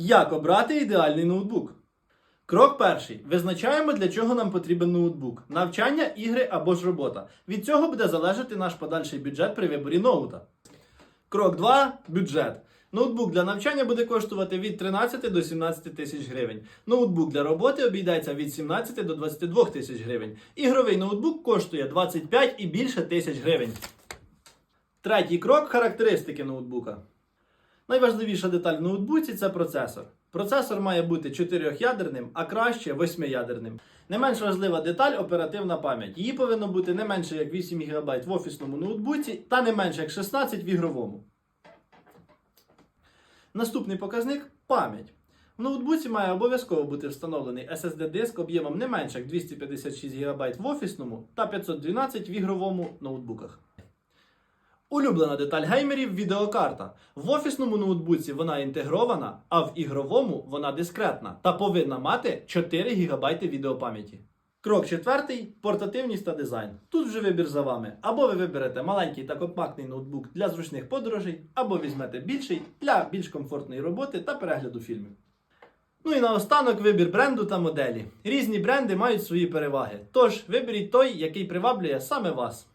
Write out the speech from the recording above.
Як обрати ідеальний ноутбук? Крок перший. Визначаємо, для чого нам потрібен ноутбук: навчання, ігри або ж робота. Від цього буде залежати наш подальший бюджет при виборі ноута. Крок 2. Бюджет. Ноутбук для навчання буде коштувати від 13 до 17 тисяч гривень. Ноутбук для роботи обійдеться від 17 до 22 тисяч гривень. Ігровий ноутбук коштує 25 і більше тисяч гривень. Третій крок характеристики ноутбука. Найважливіша деталь в ноутбуці це процесор. Процесор має бути 4-ядерним, а краще 8-ядерним. Не менш важлива деталь оперативна пам'ять. Її повинно бути не менше як 8 ГБ в офісному ноутбуці та не менше як 16 в ігровому. Наступний показник пам'ять. В ноутбуці має обов'язково бути встановлений SSD-диск об'ємом не менше як 256 ГБ в офісному та 512 в ігровому ноутбуках. Улюблена деталь геймерів відеокарта. В офісному ноутбуці вона інтегрована, а в ігровому вона дискретна та повинна мати 4 ГБ відеопам'яті. Крок четвертий портативність та дизайн. Тут вже вибір за вами. Або ви виберете маленький та компактний ноутбук для зручних подорожей, або візьмете більший для більш комфортної роботи та перегляду фільмів. Ну і наостанок вибір бренду та моделі. Різні бренди мають свої переваги. Тож виберіть той, який приваблює саме вас.